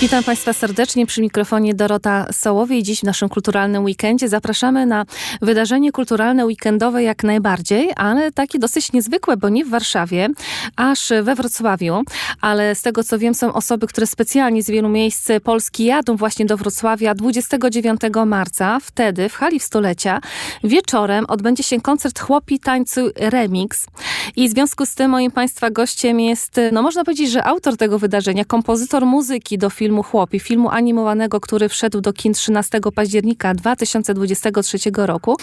Witam Państwa serdecznie przy mikrofonie Dorota Sołowiej. Dziś w naszym kulturalnym weekendzie zapraszamy na wydarzenie kulturalne weekendowe jak najbardziej, ale takie dosyć niezwykłe, bo nie w Warszawie, aż we Wrocławiu. Ale z tego co wiem, są osoby, które specjalnie z wielu miejsc Polski jadą właśnie do Wrocławia 29 marca. Wtedy w hali w stulecia wieczorem odbędzie się koncert Chłopi Tańcu Remix. I w związku z tym moim Państwa gościem jest, no można powiedzieć, że autor tego wydarzenia, kompozytor muzyki do filmu Chłopi, filmu animowanego, który wszedł do kin 13 października 2023 roku.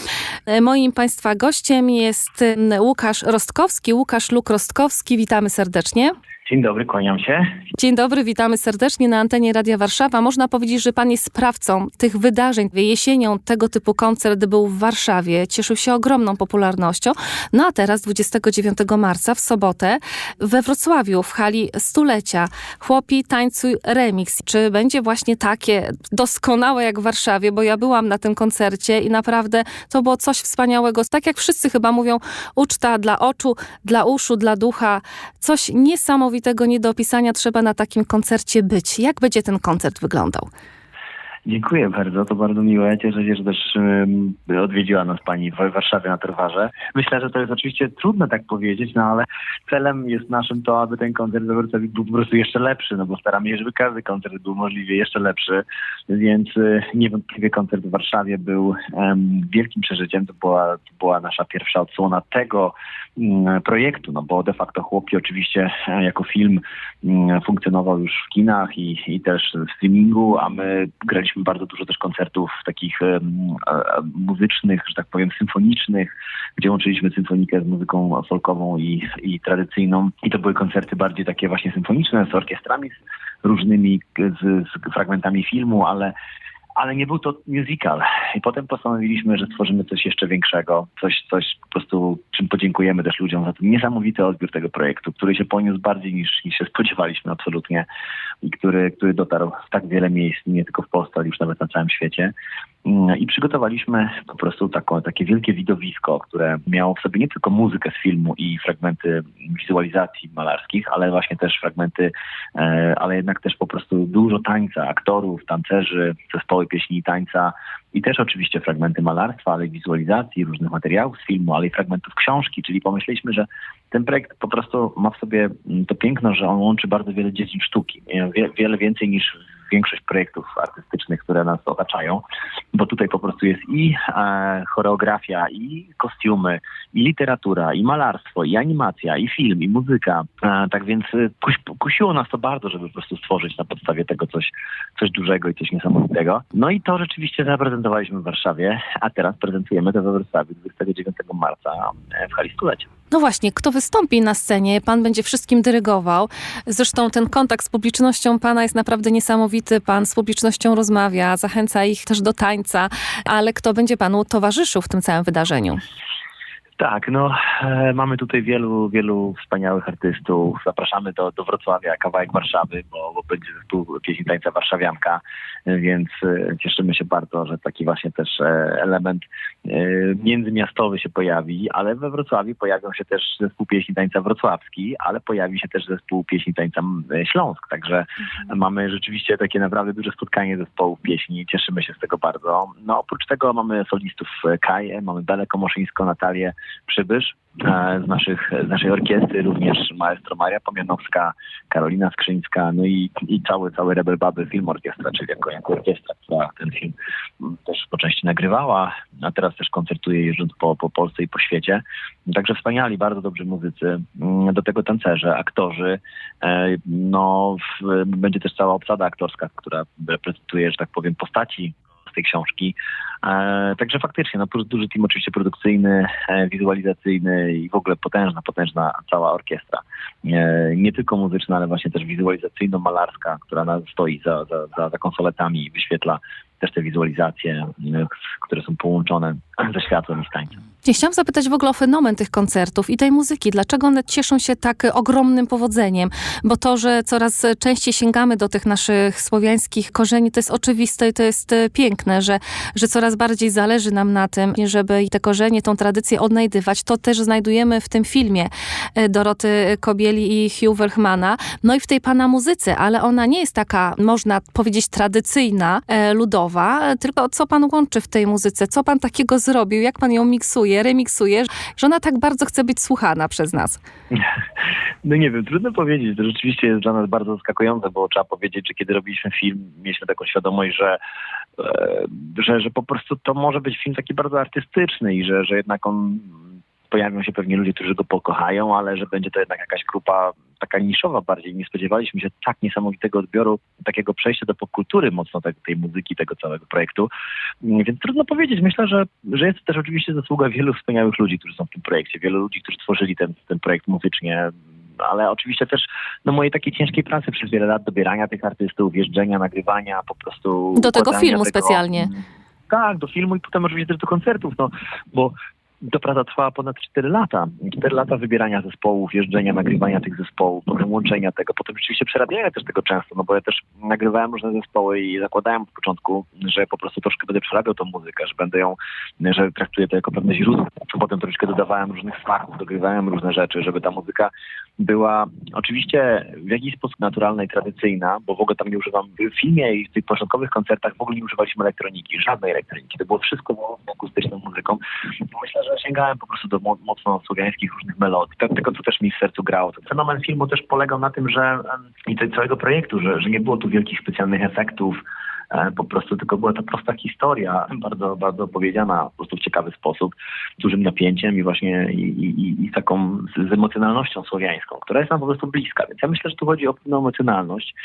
E, Moim Państwa gościem jest mm, Łukasz Rostkowski. Łukasz Luk Rostkowski, witamy serdecznie. Dzień dobry, kłaniam się. Dzień dobry, witamy serdecznie na antenie Radia Warszawa. Można powiedzieć, że pan jest sprawcą tych wydarzeń. Jesienią tego typu koncert był w Warszawie, cieszył się ogromną popularnością. No a teraz 29 marca w sobotę we Wrocławiu w hali stulecia Chłopi Tańcuj Remix. Czy będzie właśnie takie doskonałe jak w Warszawie, bo ja byłam na tym koncercie i naprawdę to było coś wspaniałego. Tak jak wszyscy chyba mówią, uczta dla oczu, dla uszu, dla ducha. Coś niesamowitego nie do opisania trzeba na takim koncercie być. Jak będzie ten koncert wyglądał? Dziękuję bardzo, to bardzo miłe. Cieszę się, że też um, odwiedziła nas Pani w Warszawie na Terwarze. Myślę, że to jest oczywiście trudne tak powiedzieć, no ale celem jest naszym to, aby ten koncert we Wrocławiu był po prostu jeszcze lepszy, no bo staramy się, żeby każdy koncert był możliwie jeszcze lepszy, więc y, niewątpliwie koncert w Warszawie był wielkim przeżyciem. To była, to była nasza pierwsza odsłona tego um, projektu, no bo de facto Chłopi oczywiście e, jako film mm, funkcjonował już w kinach i, i też w streamingu, a my graliśmy mieliśmy bardzo dużo też koncertów takich muzycznych, że tak powiem, symfonicznych, gdzie łączyliśmy symfonikę z muzyką folkową i, i tradycyjną. I to były koncerty bardziej takie właśnie symfoniczne, z orkiestrami różnymi, z, z fragmentami filmu, ale ale nie był to musical. I potem postanowiliśmy, że stworzymy coś jeszcze większego, coś, coś po prostu, czym podziękujemy też ludziom za ten niesamowity odbiór tego projektu, który się poniósł bardziej niż, niż się spodziewaliśmy absolutnie i który, który dotarł w tak wiele miejsc, nie tylko w Polsce, ale już nawet na całym świecie. Mm, I przygotowaliśmy po prostu taką, takie wielkie widowisko, które miało w sobie nie tylko muzykę z filmu i fragmenty wizualizacji malarskich, ale właśnie też fragmenty, e, ale jednak też po prostu dużo tańca, aktorów, tancerzy, pieśni i tańca i też oczywiście fragmenty malarstwa, ale i wizualizacji, różnych materiałów z filmu, ale i fragmentów książki, czyli pomyśleliśmy, że ten projekt po prostu ma w sobie to piękno, że on łączy bardzo wiele dziedzin sztuki, wiele więcej niż większość projektów artystycznych, które nas otaczają, bo tutaj po prostu jest i e, choreografia, i kostiumy, i literatura, i malarstwo, i animacja, i film, i muzyka. E, tak więc e, kusiło nas to bardzo, żeby po prostu stworzyć na podstawie tego coś, coś dużego i coś niesamowitego. No i to rzeczywiście zaprezentowaliśmy w Warszawie, a teraz prezentujemy to we Wrocławiu 29 marca e, w hali. No właśnie, kto wystąpi na scenie? Pan będzie wszystkim dyrygował. Zresztą ten kontakt z publicznością pana jest naprawdę niesamowity. Pan z publicznością rozmawia, zachęca ich też do tańca, ale kto będzie panu towarzyszył w tym całym wydarzeniu? Tak, no e, mamy tutaj wielu, wielu wspaniałych artystów. Zapraszamy do, do Wrocławia, kawałek Warszawy, bo, bo będzie zespół pieśni tańca Warszawianka, e, więc e, cieszymy się bardzo, że taki właśnie też e, element e, międzymiastowy się pojawi, ale we Wrocławiu pojawią się też zespół pieśni tańca wrocławski, ale pojawi się też zespół pieśni tańca e, Śląsk, także mhm. mamy rzeczywiście takie naprawdę duże spotkanie zespołów pieśni, cieszymy się z tego bardzo. No oprócz tego mamy solistów Kaję, mamy Belę Komoszyńską, Natalię Przybysz e, z, naszych, z naszej orkiestry, również maestro Maria Pomianowska, Karolina Skrzyńska, no i, i cały, cały Rebel Baby Film Orkiestra, czyli jako, jako orkiestra, która ten film też po części nagrywała, a teraz też koncertuje jeżdżąc po, po Polsce i po świecie. Także wspaniali, bardzo dobrzy muzycy, do tego tancerze, aktorzy. E, no, będzie też cała obsada aktorska, która reprezentuje, że tak powiem, postaci tej książki, E, także faktycznie, no, duży team oczywiście produkcyjny, e, wizualizacyjny i w ogóle potężna, potężna cała orkiestra. E, nie tylko muzyczna, ale właśnie też wizualizacyjno-malarska, która stoi za, za, za konsoletami i wyświetla też te wizualizacje, e, które są połączone ze światłem i tańcem. Ja chciałam zapytać w ogóle o fenomen tych koncertów i tej muzyki. Dlaczego one cieszą się tak ogromnym powodzeniem? Bo to, że coraz częściej sięgamy do tych naszych słowiańskich korzeni, to jest oczywiste i to jest e, piękne, że, że coraz bardziej zależy nam na tym, żeby te korzenie, tą tradycję odnajdywać. To też znajdujemy w tym filmie e, Doroty Kobieli i Hugh Verhmana. No i w tej pana muzyce, ale ona nie jest taka, można powiedzieć, tradycyjna, e, ludowa, tylko co pan łączy w tej muzyce? Co pan takiego zrobił? Jak pan ją miksuje? remiksuje, że ona tak bardzo chce być słuchana przez nas? No nie wiem, trudno powiedzieć. To rzeczywiście jest dla nas bardzo zaskakujące, bo trzeba powiedzieć, że kiedy robiliśmy film, mieliśmy taką świadomość, że, e, że, że po prostu to może być film taki bardzo artystyczny i że, że jednak on pojawią się pewnie ludzie, którzy go pokochają, ale że będzie to jednak jakaś grupa taka niszowa bardziej. Nie spodziewaliśmy się tak niesamowitego odbioru, takiego przejścia do popkultury mocno tej, tej muzyki, tego całego projektu. Więc trudno powiedzieć. Myślę, że, że jest to też oczywiście zasługa wielu wspaniałych ludzi, którzy są w tym projekcie, wielu ludzi, którzy tworzyli ten, ten projekt muzycznie ale oczywiście też no, mojej takiej ciężkiej pracy przez wiele lat dobierania tych artystów, jeżdżenia, nagrywania, po prostu... Do tego filmu tego, specjalnie. Tak, do filmu i potem oczywiście też do koncertów, no, bo to praca trwała ponad 4 lata. 4 lata wybierania zespołów, jeżdżenia, nagrywania tych zespołów, potem łączenia tego, potem rzeczywiście przerabiania też tego często, no bo ja też nagrywałem różne zespoły i zakładałem od początku, że po prostu troszkę będę przerabiał tą muzykę, że będę ją, że traktuję to jako pewne źródło. Potem troszkę dodawałem różnych smaków, dogrywałem różne rzeczy, żeby ta muzyka była oczywiście w jakiś sposób naturalna i tradycyjna, bo w ogóle tam nie używam, w filmie i w tych początkowych koncertach w ogóle nie używaliśmy elektroniki, żadnej elektroniki. To było wszystko wyłącznie akustyczną muzyką. Myślę, że sięgałem po prostu do mocno słowiańskich różnych melodii, tego, co też mi w sercu grało. To fenomen filmu też polegał na tym, że i tego całego projektu, że, że nie było tu wielkich specjalnych efektów, po prostu tylko była to prosta historia, bardzo, bardzo opowiedziana po prostu w ciekawy sposób, z dużym napięciem i właśnie i, i, i taką z, z, emocjonalnością słowiańską, która jest nam po prostu bliska. Więc ja myślę, że tu chodzi o pewną emocjonalność.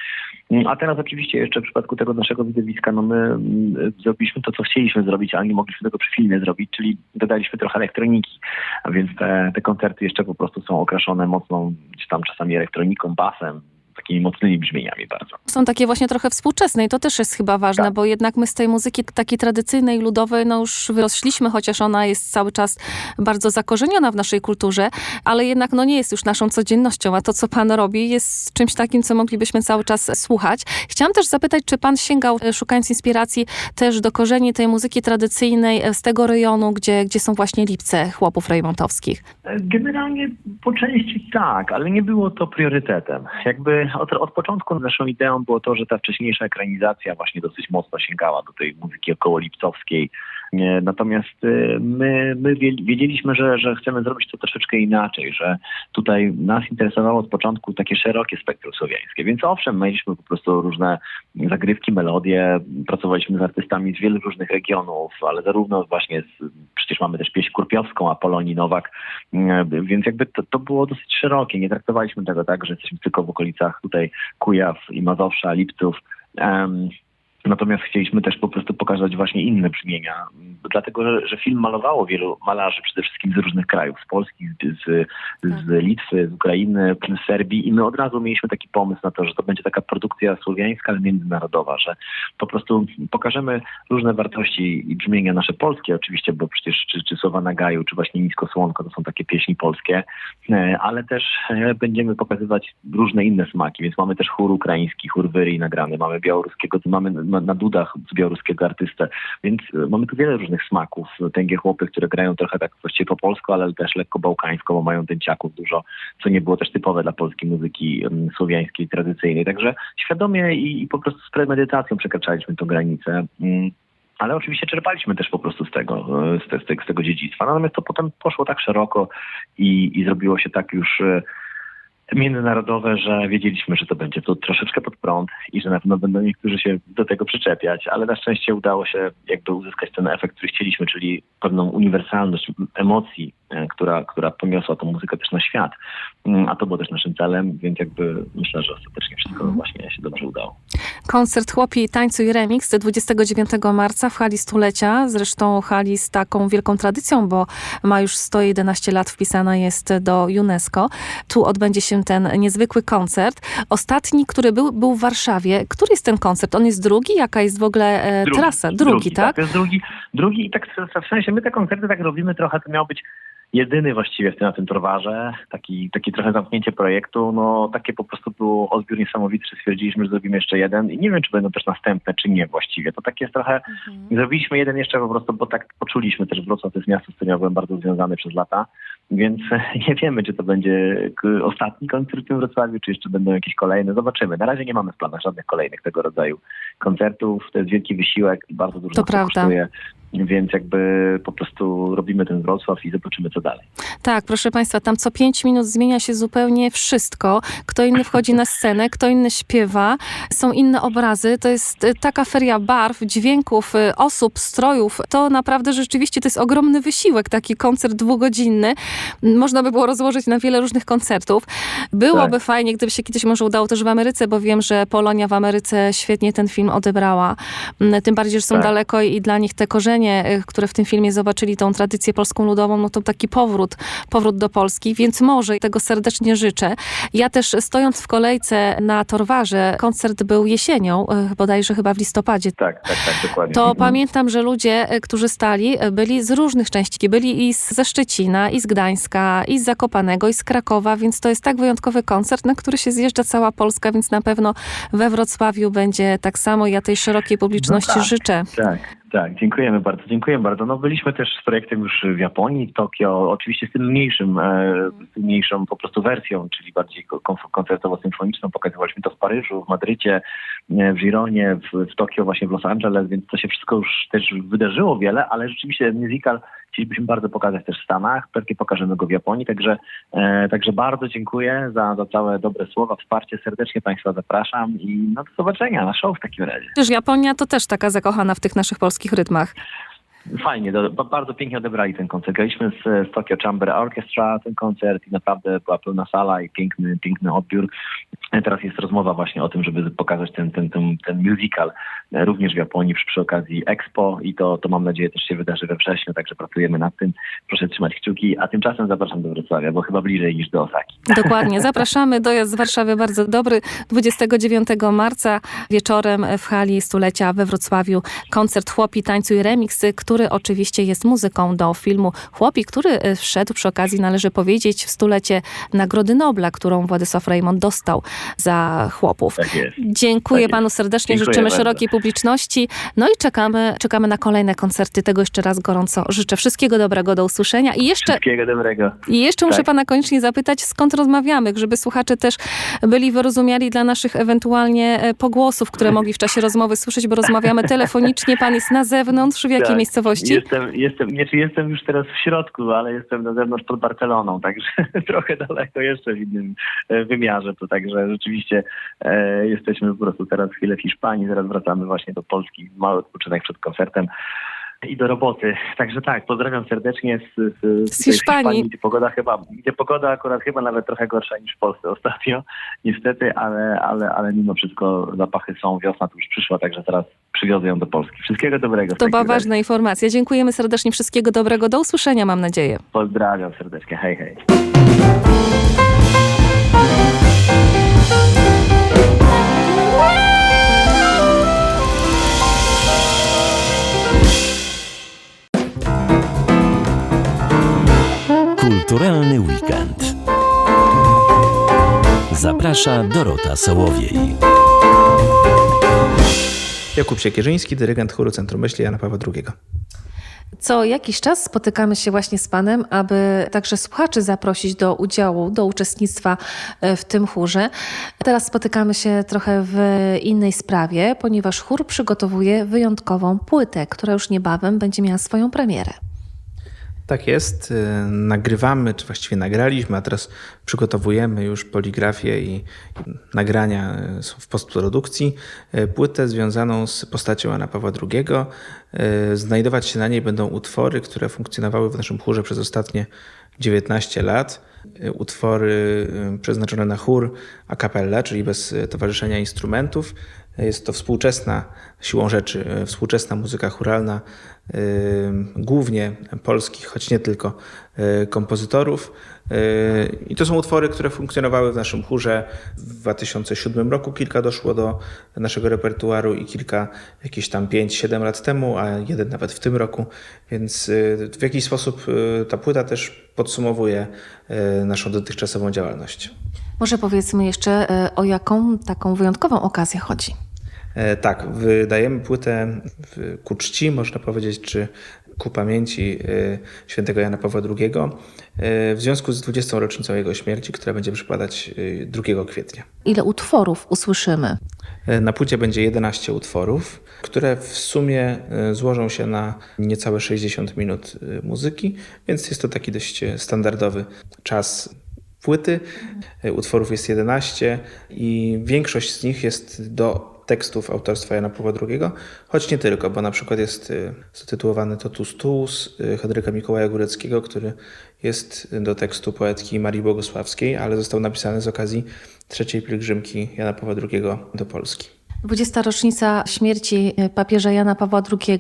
Mm, a teraz oczywiście jeszcze w przypadku tego naszego widowiska, no my mm, zrobiliśmy to, co chcieliśmy zrobić, ale nie mogliśmy tego przy filmie zrobić, czyli dodaliśmy trochę elektroniki, a więc te, te koncerty jeszcze po prostu są okraszone mocną, czy tam czasami elektroniką, basem, takimi mocnymi brzmieniami bardzo. Są takie właśnie trochę współczesne i to też jest chyba ważne, tak. bo jednak my z tej muzyki takiej tradycyjnej, ludowej, no już wyrośliśmy, chociaż ona jest cały czas bardzo zakorzeniona w naszej kulturze, ale jednak no nie jest już naszą codziennością, a to, co pan robi, jest czymś takim, co moglibyśmy cały czas słuchać. Chciałam też zapytać, czy pan sięgał, e, szukając inspiracji, też do korzeni tej muzyki tradycyjnej e, z tego rejonu, gdzie, gdzie są właśnie lipce chłopów rejmontowskich? E, generalnie po części tak, ale nie było to priorytetem. Jakby od, od początku naszą ideą było to, że ta wcześniejsza ekranizacja właśnie dosyć mocno sięgała do tej muzyki okołolipcowskiej. Natomiast y, my, my wiedzieliśmy, że, że chcemy zrobić to troszeczkę inaczej, że tutaj nas interesowało od początku takie szerokie spektrum słowiańskie. Więc owszem, mieliśmy po prostu różne zagrywki, melodie, pracowaliśmy z artystami z wielu różnych regionów, ale zarówno właśnie z, przecież mamy też pieśń kurpiowską, Apolonii Nowak, więc jakby to, to było dosyć szerokie. Nie traktowaliśmy tego tak, że jesteśmy tylko w okolicach tutaj Kujaw i Mazowsza, Lipców. Natomiast chcieliśmy też po prostu pokazać właśnie inne brzmienia, dlatego że, że film malowało wielu malarzy, przede wszystkim z różnych krajów, z Polski, z, z, tak. Litwy, z Ukrainy, z Serbii. I my od razu mieliśmy taki pomysł na to, że to będzie taka produkcja słowiańska, ale międzynarodowa, że po prostu pokażemy różne wartości i brzmienia nasze polskie oczywiście, bo przecież czy, czy Słowa na Gaju, czy właśnie Nisko Słonko to są takie pieśni polskie, e, ale też e, będziemy pokazywać różne inne smaki, więc mamy też chór ukraiński, chór wyry nagrany, mamy białoruskiego, mamy na, dudach z białoruskiego artystę. Więc e, mamy tu wiele różnych smaków. Tęgie chłopy, które grają trochę tak właściwie po polsku, ale też lekko bałkańsko, bo mają dęciaków dużo, co nie było też typowe dla polskiej muzyki słowiańskiej, tradycyjnej. Także świadomie i, i po prostu z premedytacją przekraczaliśmy tę granicę. Um, ale oczywiście czerpaliśmy też po prostu z tego, e, z, te, z, tego dziedzictwa. Natomiast to potem poszło tak szeroko i, i zrobiło się tak już e, międzynarodowe, że wiedzieliśmy, że to będzie to troszeczkę pod prąd i że na pewno będą niektórzy się do tego przyczepiać, ale na szczęście udało się jakby uzyskać ten efekt, który chcieliśmy, czyli pewną uniwersalność emocji, e, która, która poniosła tą muzykę też na świat. Mm, A to było też naszym celem, więc jakby myślę, że ostatecznie wszystko właśnie się dobrze udało. Koncert Chłopi Tańcu i Remix 29 marca w hali stulecia. Zresztą hali z taką wielką tradycją, bo ma już 111 lat, wpisana jest do UNESCO. Tu odbędzie się ten niezwykły koncert. Ostatni, który był, był w Warszawie. Który jest ten koncert? On jest drugi? Jaka jest w ogóle e, trasa? Drugi, tak? To jest drugi, drugi i tak w- w sensie my te koncerty tak robimy trochę, to miał być jedyny właściwie w tym, na tym torwarze, taki, taki trochę zamknięcie projektu, no takie po prostu był odbiór niesamowity, że stwierdziliśmy, że zrobimy jeszcze jeden i nie wiem, czy będą też następne, czy nie właściwie. To tak jest trochę, zrobiliśmy jeden jeszcze po prostu, bo tak poczuliśmy też Wrocław, to jest miasto, z którym ja byłem bardzo związany przez lata, więc nie wiemy, czy to będzie ostatni koncert w tym Wrocławiu, czy jeszcze będą jakieś kolejne, zobaczymy. Na razie nie mamy w planach żadnych kolejnych tego rodzaju koncertów, to jest wielki wysiłek i bardzo dużo To prawda. kosztuje. Więc jakby po prostu robimy ten Wrocław i zobaczymy, co dalej. Tak, proszę Państwa, tam co pięć minut zmienia się zupełnie wszystko. Kto inny wchodzi na scenę, kto inny śpiewa, są inne obrazy. To jest e, taka feria barw, dźwięków, e, osób, strojów. To naprawdę rzeczywiście to jest ogromny wysiłek, taki koncert dwugodzinny. Można by było rozłożyć na wiele różnych koncertów. Byłoby Tak. fajnie, gdyby się kiedyś może udało też w Ameryce, bo wiem, że Polonia w Ameryce świetnie ten film odebrała. M, Tym bardziej, że są Tak. daleko i dla nich te korzenie, e, które w tym filmie zobaczyli, tą tradycję polską ludową, no to taki powrót, powrót do Polski, więc może tego serdecznie życzę. Ja też stojąc w kolejce na Torwarze, koncert był jesienią, e, bodajże chyba w listopadzie. Tak, tak, tak, dokładnie. To Mhm. pamiętam, że ludzie, e, którzy stali, byli z różnych części. Byli i ze Szczecina, i z Gdańska, i z Zakopanego, i z Krakowa, więc to jest tak wyjątkowy koncert, na który się zjeżdża cała Polska, więc na pewno we Wrocławiu będzie tak samo. Ja tej szerokiej publiczności tak. życzę. Tak, tak, dziękujemy bardzo, dziękuję bardzo. No byliśmy też z projektem już w Japonii, Tokio, oczywiście z tym mniejszym, e, z mniejszą po prostu wersją, czyli bardziej koncertowo-symfoniczną. Pokazywaliśmy to w Paryżu, w Madrycie, e, w Gironie, w, w Tokio, właśnie w Los Angeles, więc to się wszystko już też wydarzyło wiele, ale rzeczywiście musical chcielibyśmy bardzo pokazać też w Stanach, pewnie pokażemy go w Japonii, także, e, także bardzo dziękuję za, za całe dobre słowa, wsparcie, serdecznie Państwa zapraszam i no do zobaczenia na show w takim razie. Przecież Japonia to też taka zakochana w tych naszych polskich rytmach. Fajnie, do, ba- bardzo pięknie odebrali ten koncert. Graliśmy z, z Tokyo Chamber Orchestra ten koncert i naprawdę była pełna sala i piękny, piękny odbiór. Teraz jest rozmowa właśnie o tym, żeby pokazać ten, ten, ten, ten musical e, również w Japonii przy, przy okazji Expo i to, to mam nadzieję też się wydarzy we wrześniu, także pracujemy nad tym. Proszę trzymać kciuki, a tymczasem zapraszam do Wrocławia, bo chyba bliżej niż do Osaki. Dokładnie. Zapraszamy. Dojazd z Warszawy bardzo dobry. 29 marca wieczorem w hali stulecia we Wrocławiu koncert Chłopi, tańcu i remix, który oczywiście jest muzyką do filmu Chłopi, który e, wszedł przy okazji, należy powiedzieć, w stulecie Nagrody Nobla, którą Władysław Rejmont dostał za chłopów. Tak. Dziękuję Tak panu serdecznie, Dziękuję życzymy bardzo. szerokiej publiczności. No i czekamy, czekamy na kolejne koncerty. Tego jeszcze raz gorąco życzę. Wszystkiego dobrego, do usłyszenia. I jeszcze Wszystkiego dobrego. i jeszcze muszę Tak. pana koniecznie zapytać, skąd rozmawiamy, żeby słuchacze też byli wyrozumiali dla naszych ewentualnie e, pogłosów, które mogli w czasie rozmowy słyszeć, bo rozmawiamy telefonicznie. Pan jest na zewnątrz, w jakiej Tak. miejscowości? Jestem, jestem, nie, czy jestem już teraz w środku, ale jestem na zewnątrz pod Barceloną, także trochę daleko jeszcze w innym e, wymiarze. To także rzeczywiście e, jesteśmy po prostu teraz chwilę w Hiszpanii, zaraz wracamy właśnie do Polski, mały odpoczynek przed koncertem. I do roboty. Także tak, pozdrawiam serdecznie z, z, Z tutaj Hiszpanii. gdzie pogoda chyba, gdzie pogoda akurat chyba nawet trochę gorsza niż w Polsce ostatnio, niestety, ale, ale, ale mimo wszystko zapachy są, wiosna tu już przyszła, także teraz przywiozę ją do Polski. Wszystkiego dobrego. To była razie. ważna informacja. Dziękujemy serdecznie. Wszystkiego dobrego. Do usłyszenia, mam nadzieję. Pozdrawiam serdecznie. Hej, hej. Kulturalny weekend. Zaprasza Dorota Sołowiej. Jakub Siekierzyński, dyrygent chóru Centrum Myśli Jana Pawła II. Co jakiś czas spotykamy się właśnie z Panem, aby także słuchaczy zaprosić do udziału, do uczestnictwa e, w tym chórze. Teraz spotykamy się trochę w innej sprawie, ponieważ chór przygotowuje wyjątkową płytę, która już niebawem będzie miała swoją premierę. Tak jest. Y, Nagrywamy, czy właściwie nagraliśmy, a teraz przygotowujemy już poligrafię i nagrania y, w postprodukcji. y, Płytę związaną z postacią Jana Pawła II. Znajdować się na niej będą utwory, które funkcjonowały w naszym chórze przez ostatnie 19 lat. Utwory przeznaczone na chór a cappella, czyli bez towarzyszenia instrumentów. Jest to współczesna, siłą rzeczy, y, współczesna muzyka chóralna, y, głównie polskich, choć nie tylko, y, kompozytorów. I to są utwory, które funkcjonowały w naszym chórze w 2007 roku. Kilka doszło do naszego repertuaru i kilka jakieś tam 5-7 lat temu, a jeden nawet w tym roku. Więc w jakiś sposób ta płyta też podsumowuje naszą dotychczasową działalność. Może powiedzmy jeszcze, e, o jaką taką wyjątkową okazję chodzi. E, Tak, wydajemy płytę ku czci, można powiedzieć, czy ku pamięci e, świętego Jana Pawła II e, w związku z 20. rocznicą jego śmierci, która będzie przypadać e, 2 kwietnia. Ile utworów usłyszymy? Na płycie będzie 11 utworów, które w sumie złożą się na niecałe 60 minut muzyki, więc jest to taki dość standardowy czas płyty. Utworów jest 11 i większość z nich jest do tekstów autorstwa Jana Pawła II, choć nie tylko, bo na przykład jest e, zatytułowany Totus Tuus e, Henryka Mikołaja Góreckiego, który jest do tekstu poetki Marii Bogosławskiej, ale został napisany z okazji trzeciej pielgrzymki Jana Pawła II do Polski. 20. rocznica śmierci e, papieża Jana Pawła II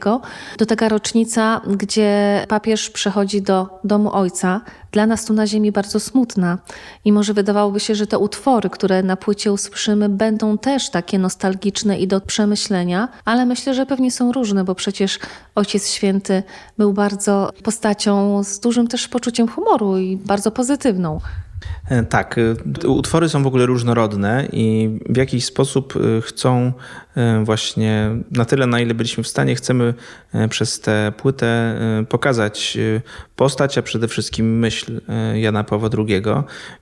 to taka rocznica, gdzie papież przechodzi do domu ojca. Dla nas tu na ziemi bardzo smutna i może wydawałoby się, że te utwory, które na płycie usłyszymy, będą też takie nostalgiczne i do przemyślenia, ale myślę, że pewnie są różne, bo przecież Ojciec Święty był bardzo postacią z dużym też poczuciem humoru i bardzo pozytywną. E, Tak, e, utwory są w ogóle różnorodne i w jakiś sposób e, chcą właśnie na tyle, na ile byliśmy w stanie, chcemy e, przez tę płytę e, pokazać e, postać, a przede wszystkim myśl e, Jana Pawła II,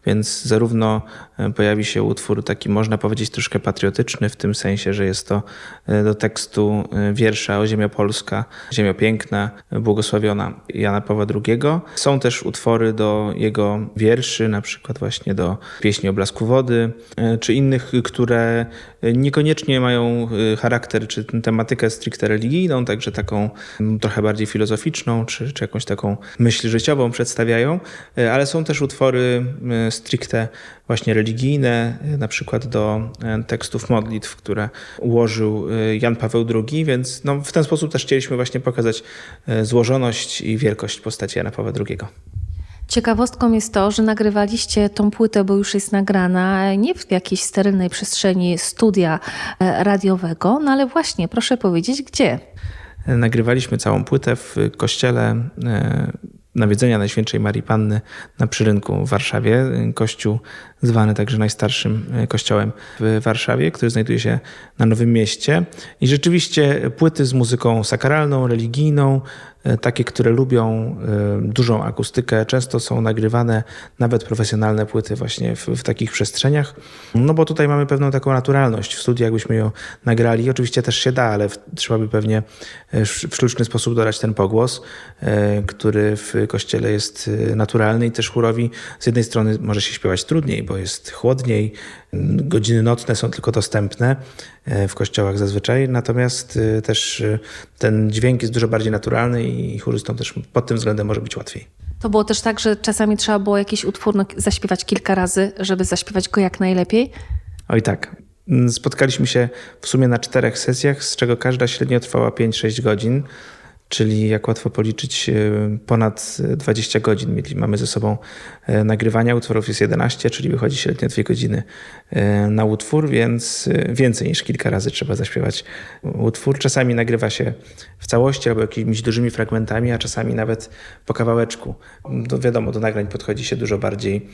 więc zarówno e, pojawi się utwór taki, można powiedzieć, troszkę patriotyczny, w tym sensie, że jest to e, do tekstu e, wiersza o Ziemia Polska, Ziemia Piękna, błogosławiona Jana Pawła II. Są też utwory do jego wierszy, na przykład właśnie do pieśni o blasku wody, e, czy innych, które niekoniecznie mają e, charakter czy tematykę stricte religijną, także taką mm, trochę bardziej filozoficzną, czy, czy jakąś taką myśl życiową przedstawiają, e, ale są też utwory e, stricte właśnie religijne, na przykład do tekstów modlitw, które ułożył Jan Paweł II, więc no, w ten sposób też chcieliśmy właśnie pokazać złożoność i wielkość postaci Jana Pawła II. Ciekawostką jest to, że nagrywaliście tą płytę, bo już jest nagrana nie w jakiejś sterylnej przestrzeni studia e, radiowego, no ale właśnie, proszę powiedzieć, gdzie? Nagrywaliśmy całą płytę w kościele e, Nawiedzenia Najświętszej Marii Panny na Przyrynku w Warszawie. Kościół zwany także najstarszym e, kościołem w Warszawie, który znajduje się na Nowym Mieście. I rzeczywiście płyty z muzyką sakralną, religijną, takie, które lubią e, dużą akustykę, często są nagrywane nawet profesjonalne płyty właśnie w, w takich przestrzeniach. No bo tutaj mamy pewną taką naturalność. W studiu jakbyśmy ją nagrali, oczywiście też się da, ale w, trzeba by pewnie e, w sztuczny sposób dodać ten pogłos, e, który w kościele jest e, naturalny i też chórowi z jednej strony może się śpiewać trudniej, bo jest chłodniej, godziny nocne są tylko dostępne e, w kościołach zazwyczaj, natomiast e, też e, ten dźwięk jest dużo bardziej naturalny i chórystom też pod tym względem może być łatwiej. To było też tak, że czasami trzeba było jakiś utwór no, zaśpiewać kilka razy, żeby zaśpiewać go jak najlepiej. Oj tak. Mm, Spotkaliśmy się w sumie na czterech sesjach, z czego każda średnio trwała 5-6 godzin, czyli jak łatwo policzyć, e, ponad 20 godzin mieli, mamy ze sobą e, nagrywania. Utworów jest 11, czyli wychodzi średnio 2 godziny e, na utwór, więc e, więcej niż kilka razy trzeba zaśpiewać utwór. Czasami nagrywa się w całości albo jakimiś dużymi fragmentami, a czasami nawet po kawałeczku. To wiadomo, do nagrań podchodzi się dużo bardziej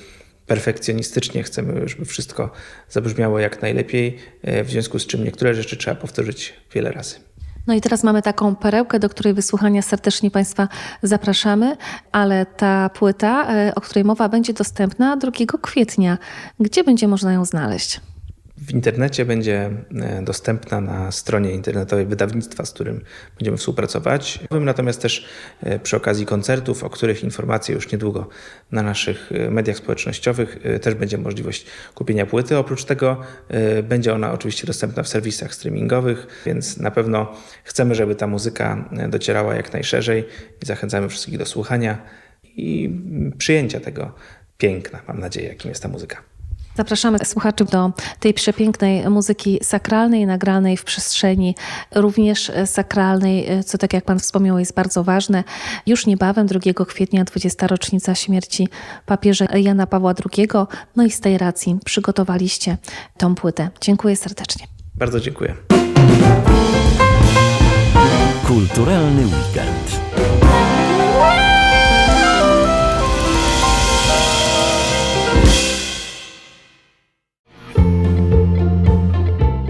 perfekcjonistycznie, chcemy, żeby wszystko zabrzmiało jak najlepiej, e, w związku z czym niektóre rzeczy trzeba powtórzyć wiele razy. No i teraz mamy taką perełkę, do której wysłuchania serdecznie Państwa zapraszamy, ale ta płyta, e, o której mowa, będzie dostępna 2 kwietnia. Gdzie będzie można ją znaleźć? W internecie będzie e, dostępna na stronie internetowej wydawnictwa, z którym będziemy współpracować. Natomiast też e, przy okazji koncertów, o których informacje już niedługo na naszych e, mediach społecznościowych, też będzie możliwość kupienia płyty. Oprócz tego będzie ona oczywiście dostępna w serwisach streamingowych, więc na pewno chcemy, żeby ta muzyka docierała jak najszerzej i zachęcamy wszystkich do słuchania i przyjęcia tego piękna, mam nadzieję, jakim jest ta muzyka. Zapraszamy słuchaczy do tej przepięknej muzyki sakralnej, nagranej w przestrzeni również sakralnej, co tak jak Pan wspomniał jest bardzo ważne. Już niebawem, 2 kwietnia, 20. rocznica śmierci papieża Jana Pawła II. No i z tej racji przygotowaliście tą płytę. Dziękuję serdecznie. Bardzo dziękuję. Kulturalny weekend.